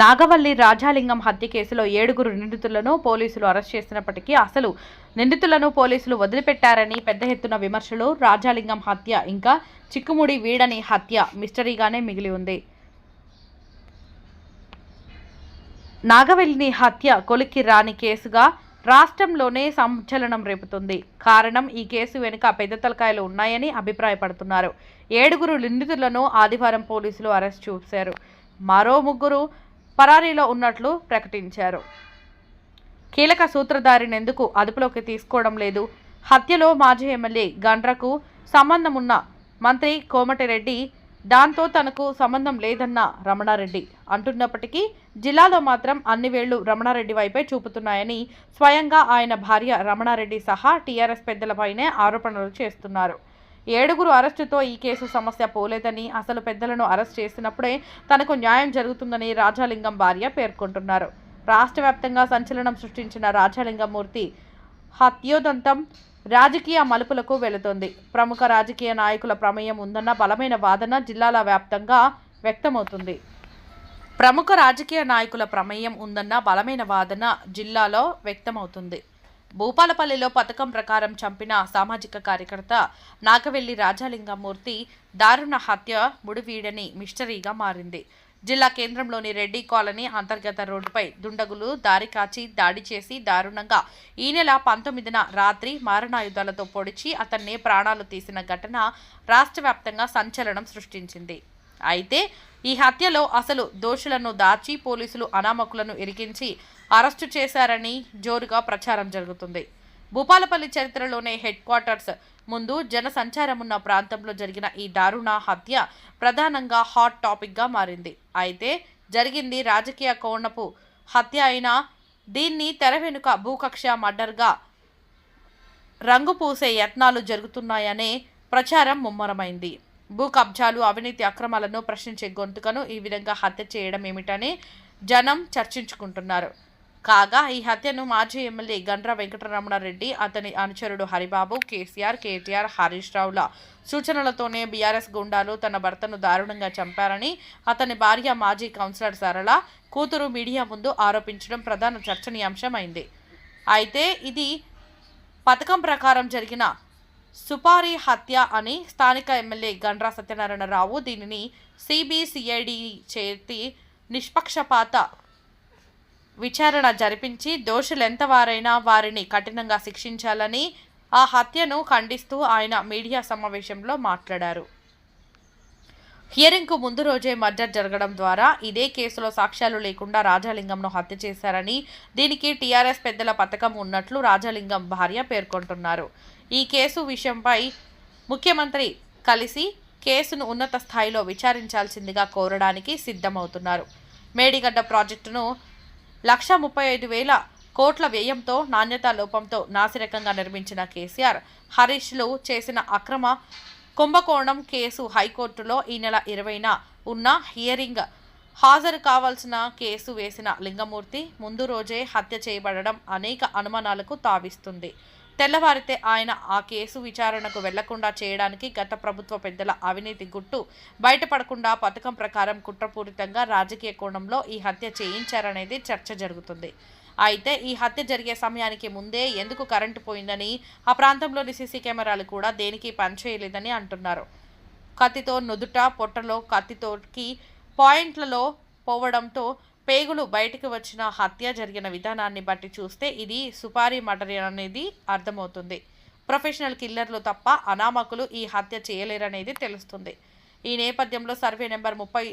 నాగవల్లి రాజాలింగం హత్య కేసులో ఏడుగురు నిందితులను పోలీసులు అరెస్ట్ చేసినప్పటికీ అసలు నిందితులను పోలీసులు వదిలిపెట్టారని పెద్ద ఎత్తున విమర్శలు. రాజాలింగం హత్య ఇంకా చిక్కుముడి వీడని హత్య మిస్టరీగానే మిగిలి ఉంది. నాగవల్లిని హత్య కొలిక్కి రాని కేసుగా రాష్ట్రంలోనే సంచలనం రేపుతుంది. కారణం ఈ కేసు వెనుక పెద్ద తలకాయలు ఉన్నాయని అభిప్రాయపడుతున్నారు. ఏడుగురు నిందితులను ఆదివారం పోలీసులు అరెస్ట్ చూశారు. మరో ముగ్గురు పరారీలో ఉన్నట్లు ప్రకటించారు. కీలక సూత్రధారినెందుకు అదుపులోకి తీసుకోవడం లేదు. హత్యలో మాజీ ఎమ్మెల్యే గండ్రకు సంబంధం ఉన్న మంత్రి కోమటిరెడ్డి దాంతో తనకు సంబంధం లేదన్న రమణారెడ్డి అంటున్నప్పటికీ జిల్లాలో మాత్రం అన్ని వేళ్ళు రమణారెడ్డి వైపే చూపుతున్నాయని స్వయంగా ఆయన భార్య రమణారెడ్డి సహా టీఆర్ఎస్ పెద్దలపైనే ఆరోపణలు చేస్తున్నారు. ఏడుగురు అరెస్టుతో ఈ కేసు సమస్య పోలేదని అసలు పెద్దలను అరెస్ట్ చేసినప్పుడే తనకు న్యాయం జరుగుతుందని రాజాలింగం భార్య పేర్కొంటున్నారు. రాష్ట్ర వ్యాప్తంగా సంచలనం సృష్టించిన రాజాలింగమూర్తి హత్యోదంతం రాజకీయ మలుపులకు వెళుతోంది. ప్రముఖ రాజకీయ నాయకుల ప్రమేయం ఉందన్న బలమైన వాదన జిల్లాల వ్యాప్తంగా వ్యక్తమవుతుంది. ప్రముఖ రాజకీయ నాయకుల ప్రమేయం ఉందన్న బలమైన వాదన జిల్లాలో వ్యక్తమవుతుంది. భూపాలపల్లిలో పథకం ప్రకారం చంపిన సామాజిక కార్యకర్త నాగవెల్లి రాజాలింగమూర్తి దారుణ హత్య ముడివీడని మిస్టరీగా మారింది. జిల్లా కేంద్రంలోని రెడ్డి కాలనీ అంతర్గత రోడ్డుపై దుండగులు దారి కాచి దాడి చేసి దారుణంగా ఈ నెల పంతొమ్మిదిన రాత్రి మారణాయుధాలతో పొడిచి అతన్ని ప్రాణాలు తీసిన ఘటన రాష్ట్ర వ్యాప్తంగా సంచలనం సృష్టించింది. అయితే ఈ హత్యలో అసలు దోషులను దాచి పోలీసులు అనామకులను ఇరికించి అరెస్టు చేశారని జోరుగా ప్రచారం జరుగుతుంది. భూపాలపల్లి చరిత్రలోనే హెడ్ క్వార్టర్స్ ముందు జనసంచారం ఉన్న ప్రాంతంలో జరిగిన ఈ దారుణ హత్య ప్రధానంగా హాట్ టాపిక్గా మారింది. అయితే జరిగింది రాజకీయ కోణపు హత్య అయినా దీన్ని తెర వెనుక భూకక్ష మర్డర్గా రంగు పూసే యత్నాలు జరుగుతున్నాయనే ప్రచారం ముమ్మరమైంది. భూ కబ్జాలు అవినీతి అక్రమాలను ప్రశ్నించే గొంతుకను ఈ విధంగా హత్య చేయడం ఏమిటని జనం చర్చించుకుంటున్నారు. కాగా ఈ హత్యను మాజీ ఎమ్మెల్యే గండ్ర వెంకటరమణారెడ్డి అతని అనుచరుడు హరిబాబు కేసీఆర్ కేటీఆర్ హరీష్ రావుల సూచనలతోనే బీఆర్ఎస్ గుండాలు తన భర్తను దారుణంగా చంపారని అతని భార్య మాజీ కౌన్సిలర్ సరళ కూతురు మీడియా ముందు ఆరోపించడం ప్రధాన చర్చనీయాంశమైంది. అయితే ఇది పథకం ప్రకారం జరిగిన సుపారీ హత్య అని స్థానిక ఎమ్మెల్యే గండ్రా సత్యనారాయణరావు దీనిని సిబిసిఐడి చేతి నిష్పక్షపాత విచారణ జరిపించి దోషులెంతవారైనా వారిని కఠినంగా శిక్షించాలని ఆ హత్యను ఖండిస్తూ ఆయన మీడియా సమావేశంలో మాట్లాడారు. హియరింగ్కు ముందు రోజే మర్డర్ జరగడం ద్వారా ఇదే కేసులో సాక్ష్యాలు లేకుండా రాజాలింగంను హత్య చేశారని దీనికి టీఆర్ఎస్ పెద్దల పథకం ఉన్నట్లు రాజాలింగం భార్య పేర్కొంటున్నారు. ఈ కేసు విషయంపై ముఖ్యమంత్రి కలిసి కేసును ఉన్నత స్థాయిలో విచారించాల్సిందిగా కోరడానికి సిద్ధమవుతున్నారు. మేడిగడ్డ ప్రాజెక్టును లక్ష ముప్పై ఐదు వేల కోట్ల వ్యయంతో నాణ్యతా లోపంతో నాసిరకంగా నిర్మించిన కేసీఆర్ హరీష్లు చేసిన అక్రమ కుంభకోణం కేసు హైకోర్టులో ఈ నెల ఇరవైన ఉన్న హియరింగ్ హాజరు కావాల్సిన కేసు వేసిన లింగమూర్తి ముందు రోజే హత్య చేయబడడం అనేక అనుమానాలకు తావిస్తుంది. తెల్లవారితే ఆయన ఆ కేసు విచారణకు వెళ్ళకుండా చేయడానికి గత ప్రభుత్వ పెద్దల అవినీతి గుట్టు బయటపడకుండా పథకం ప్రకారం కుట్రపూరితంగా రాజకీయ కోణంలో ఈ హత్య చేయించారనేది చర్చ జరుగుతుంది. అయితే ఈ హత్య జరిగే సమయానికి ముందే ఎందుకు కరెంటు పోయిందని ఆ ప్రాంతంలోని సీసీ కెమెరాలు కూడా దేనికి పనిచేయలేదని అంటున్నారు. కత్తితో నుదుట పొట్టలో కత్తితోకి పాయింట్లలో పోవడంతో పేగులు బయటకు వచ్చిన హత్య జరిగిన విధానాన్ని బట్టి చూస్తే ఇది సుపారీ మర్డర్ అనేది అర్థమవుతుంది. ప్రొఫెషనల్ కిల్లర్లు తప్ప అనామకులు ఈ హత్య చేయలేరనేది తెలుస్తుంది. ఈ నేపథ్యంలో సర్వే నెంబర్ ముప్పై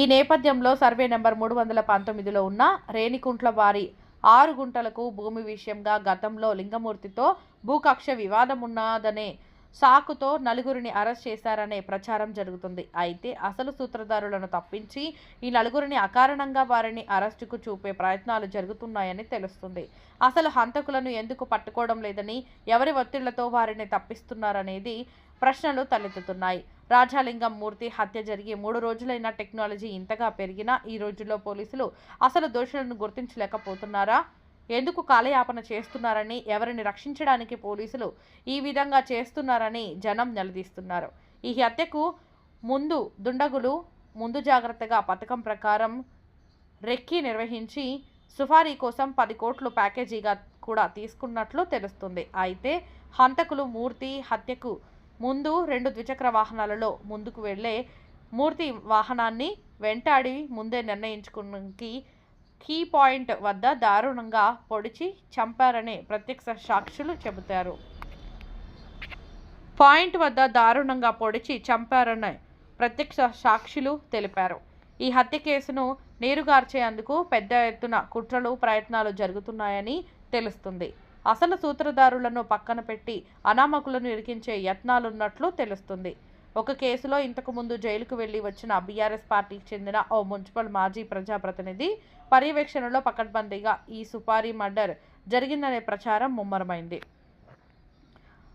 ఈ నేపథ్యంలో సర్వే నెంబర్ మూడు వందల పంతొమ్మిదిలో ఉన్న రేణికుంట్ల వారి ఆరు గుంటలకు భూమి విషయంగా గతంలో లింగమూర్తితో భూకక్ష వివాదం ఉన్నదనే సాకుతో నలుగురిని అరెస్ట్ చేశారనే ప్రచారం జరుగుతుంది. అయితే అసలు సూత్రధారులను తప్పించి ఈ నలుగురిని అకారణంగా వారిని అరెస్టుకు చూపే ప్రయత్నాలు జరుగుతున్నాయని తెలుస్తుంది. అసలు హంతకులను ఎందుకు పట్టుకోవడం లేదని ఎవరి ఒత్తిళ్ళతో వారిని తప్పిస్తున్నారనేది ప్రశ్నలు తలెత్తుతున్నాయి. రాజాలింగం మూర్తి హత్య జరిగి మూడు రోజులైన టెక్నాలజీ ఇంతగా పెరిగినా ఈ రోజుల్లో పోలీసులు అసలు దోషులను గుర్తించలేకపోతున్నారా? ఎందుకు కాలయాపన చేస్తున్నారని ఎవరిని రక్షించడానికి పోలీసులు ఈ విధంగా చేస్తున్నారని జనం నిలదీస్తున్నారు. ఈ హత్యకు ముందు దుండగులు ముందు జాగ్రత్తగా పథకం ప్రకారం రెక్కి నిర్వహించి సుఫారీ కోసం పది కోట్లు ప్యాకేజీగా కూడా తీసుకున్నట్లు తెలుస్తుంది. అయితే హంతకులు మూర్తి హత్యకు ముందు రెండు ద్విచక్ర వాహనాలలో ముందుకు వెళ్ళే మూర్తి వాహనాన్ని వెంటాడి ముందే నిర్ణయించుకున్నకి కీ పాయింట్ వద్ద దారుణంగా పొడిచి చంపారని ప్రత్యక్ష సాక్షులు చెబుతారు. పాయింట్ వద్ద దారుణంగా పొడిచి చంపారని ప్రత్యక్ష సాక్షులు తెలిపారు. ఈ హత్య కేసును నీరుగార్చేందుకు పెద్ద ఎత్తున కుట్రలు ప్రయత్నాలు జరుగుతున్నాయని తెలుస్తుంది. అసలు సూత్రధారులను పక్కన పెట్టి అనామకులను ఇరికించే యత్నాలున్నట్లు తెలుస్తుంది. ఒక కేసులో ఇంతకు ముందు జైలుకు వెళ్ళి వచ్చిన బీఆర్ఎస్ పార్టీకి చెందిన ఓ మున్సిపల్ మాజీ ప్రజాప్రతినిధి పర్యవేక్షణలో పకడ్బందీగా ఈ సుపారీ మర్డర్ జరిగిందనే ప్రచారం ముమ్మరమైంది.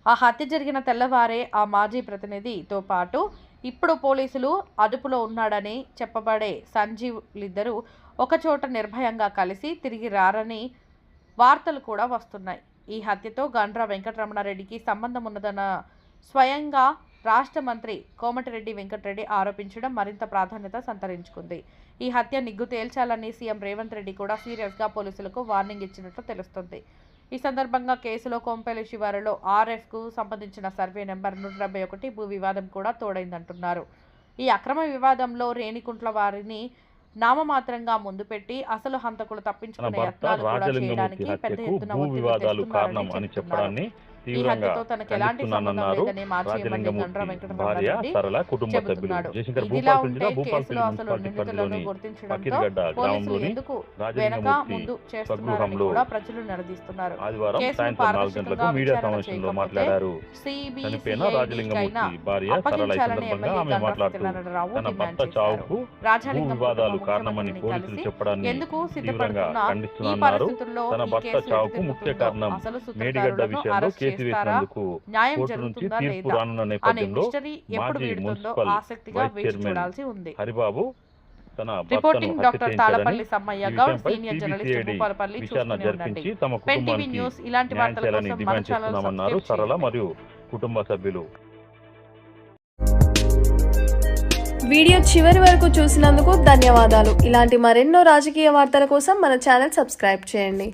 ఆ హత్య జరిగిన తెల్లవారే ఆ మాజీ ప్రతినిధితో పాటు ఇప్పుడు పోలీసులు అదుపులో ఉన్నాడని చెప్పబడే సంజీవ్లిద్దరూ ఒకచోట నిర్భయంగా కలిసి తిరిగి రారని వార్తలు కూడా వస్తున్నాయి. ఈ హత్యతో గండ్ర వెంకటరమణారెడ్డికి సంబంధం ఉన్నదన్న స్వయంగా రాష్ట్ర మంత్రి కోమటిరెడ్డి వెంకటరెడ్డి ఆరోపించడం మరింత ప్రాధాన్యత సంతరించుకుంది. ఈ హత్య నిగ్గు తేల్చాలని సీఎం రేవంత్ రెడ్డి కూడా సీరియస్గా పోలీసులకు వార్నింగ్ ఇచ్చినట్లు తెలుస్తుంది. ఈ సందర్భంగా కేసులో కొంపెలి శివారులో ఆర్ఎఫ్కు సంబంధించిన సర్వే నెంబర్ నూట డెబ్బై ఒకటి భూ వివాదం కూడా తోడైందంటున్నారు. ఈ అక్రమ వివాదంలో రేణికుంట్ల వారిని నామమాత్రంగా ముందు పెట్టి అసలు హంతకులు తప్పించుకునే యత్నాలు కూడా చేయడానికి పెద్ద ఎత్తున ఒత్తిడి కారణం అని చెప్తున్నారు. చెప్పడాన్ని వివాదాలు కారణమని పోలీసులు తీవ్రంగా ఖండిస్తున్నారు పరిస్థితుల్లో తన భర్త చావుకు ముఖ్య కారణం మేడిగడ్డ విషయంలో కేసు చేస్తారా? న్యాయం జరుగుతుందా లేదా అనే మిస్టరీ ఎప్పుడు వీడుతుందో ఆసక్తిగా వైస్ వేచి చూడాల్సి ఉంది. Haribabu reporting doctor Talapalli Sammaiah Goud senior journalist Bhupalpally చూస్తూనే ఉండండి. పెన్ టీవీ న్యూస్ ఇలాంటి వార్తల కోసం మన ఛానల్ సబ్స్క్రైబ్ సరళ మరియు కుటుంబ సభ్యులు. వీడియో చివరి వరకు చూసినందుకు ధన్యవాదాలు. ఇలాంటి మరెన్నో రాజకీయ వార్తల కోసం మన ఛానల్ సబ్స్క్రైబ్ చేయండి.